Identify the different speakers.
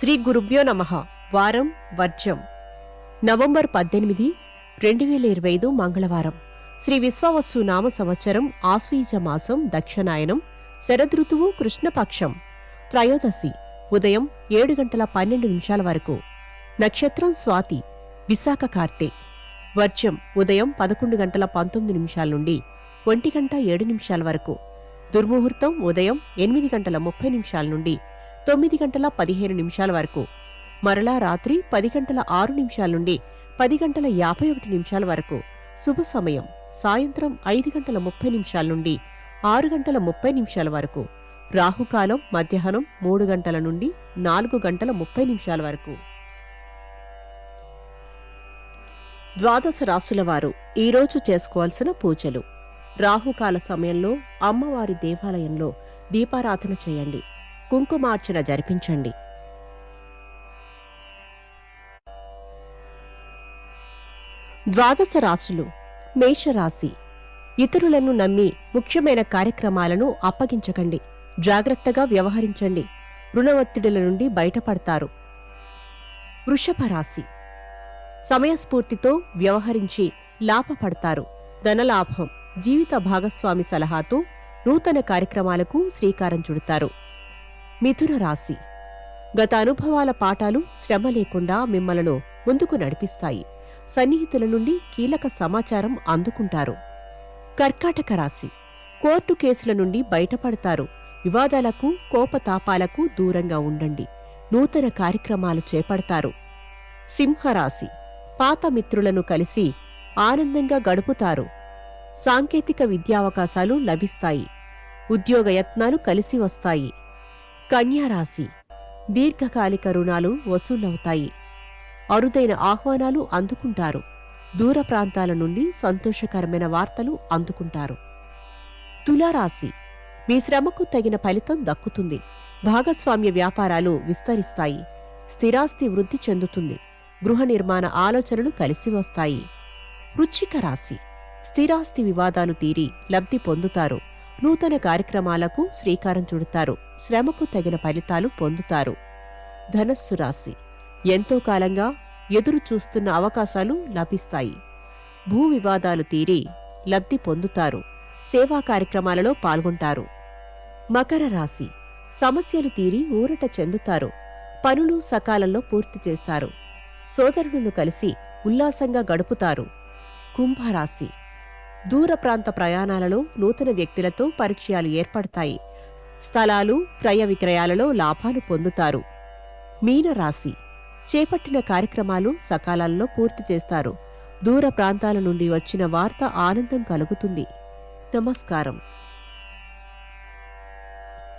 Speaker 1: శ్రీ గురుభ్యో నమ. వారం వర్జం. నవంబర్ పద్దెనిమిది రెండు వేల ఇరవై ఐదు మంగళవారం. శ్రీ విశ్వవస్సు నామ సంవత్సరం ఆశ్వీజ మాసం దక్షిణాయనం శరదృతువు కృష్ణపక్షం. త్రయోదశి ఉదయం ఏడు గంటల పన్నెండు నిమిషాల వరకు. నక్షత్రం స్వాతి విశాఖ కార్తె. వర్జం ఉదయం పదకొండు గంటల పంతొమ్మిది నిమిషాల నుండి ఒంటి గంట ఏడు నిమిషాల వరకు. దుర్ముహూర్తం ఉదయం ఎనిమిది గంటల ముప్పై నిమిషాల నుండి తొమ్మిది గంటల పదిహేను నిమిషాల వరకు. మరలా రాత్రి పది గంటల ఆరు నిమిషాల నుండి పది గంటల యాభై ఒకటి నిమిషాల వరకు. శుభ సమయం. సాయంత్రం ఐదు గంటల ముప్పై నిమిషాల నుండి ఆరు గంటల ముప్పై నిమిషాల వరకు. రాహుకాలం మధ్యాహ్నం మూడు గంటల నుండి నాలుగు గంటల ముప్పై నిమిషాల వరకు. ద్వాదశ రాసుల వారు ఈరోజు చేసుకోవాల్సిన పూజలు. రాహుకాల సమయంలో అమ్మవారి దేవాలయంలో దీపారాధన చేయండి. కుంకుమార్చన జరిపించండి. ద్వాదశ రాశులు మేషరాశి. ఇతరులను నమ్మి ముఖ్యమైన కార్యక్రమాలను అప్పగించకండి. జాగ్రత్తగా వ్యవహరించండి. రుణ ఒత్తిడుల నుండి బయటపడతారు. వృషభ రాశి సమయస్ఫూర్తితో వ్యవహరించి లాభపడతారు. ధనలాభం జీవిత భాగస్వామి సలహాతో నూతన కార్యక్రమాలకు శ్రీకారం చుడతారు. మిథున రాశి. గత అనుభవాల పాఠాలు శ్రమ లేకుండా మిమ్మలను ముందుకు నడిపిస్తాయి. సన్నిహితుల నుండి కీలక సమాచారం అందుకుంటారు. కర్కాటక రాశి. కోర్టు కేసుల నుండి బయటపడతారు. వివాదాలకు కోపతాపాలకు దూరంగా ఉండండి. నూతన కార్యక్రమాలు చేపడతారు. సింహరాశి. పాత మిత్రులను కలిసి ఆనందంగా గడుపుతారు. సాంకేతిక విద్యావకాశాలు లభిస్తాయి. ఉద్యోగ యత్నాలు కలిసి వస్తాయి. కన్యారాశి. దీర్ఘకాలిక రుణాలు వసూలవుతాయి. అరుదైన ఆహ్వానాలు అందుకుంటారు. దూర ప్రాంతాల నుండి సంతోషకరమైన వార్తలు అందుకుంటారు. తులారాశి. మీ శ్రమకు తగిన ఫలితం దక్కుతుంది. భాగస్వామ్య వ్యాపారాలు విస్తరిస్తాయి. స్థిరాస్తి వృద్ధి చెందుతుంది. గృహ నిర్మాణ ఆలోచనలు కలిసి వస్తాయి. వృచ్చిక రాశి. స్థిరాస్తి వివాదాలు తీరి లబ్ధి పొందుతారు. నూతన కార్యక్రమాలకు శ్రీకారం చుడతారు. శ్రమకు తగిన ఫలితాలు పొందుతారు. ధనస్సు రాశి. ఎంతో కాలంగా ఎదురు చూస్తున్న అవకాశాలు లభిస్తాయి. భూ వివాదాలు తీరి లబ్ధి పొందుతారు. సేవా కార్యక్రమాలలో పాల్గొంటారు. మకర రాశి. సమస్యలు తీరి ఊరట చెందుతారు. పనులు సకాలంలో పూర్తి చేస్తారు. సోదరులను కలిసి ఉల్లాసంగా గడుపుతారు. కుంభరాశి. దూర ప్రాంత ప్రయాణాలలో నూతన వ్యక్తులతో పరిచయాలు ఏర్పడతాయి. స్థలాలు క్రయ విక్రయాలలో లాభాలు పొందుతారు. మీనరాశి చేపట్టిన కార్యక్రమాలు సకాలంలో పూర్తి చేస్తారు. దూర ప్రాంతాల నుండి వచ్చిన వార్త ఆనందం కలుగుతుంది. నమస్కారం.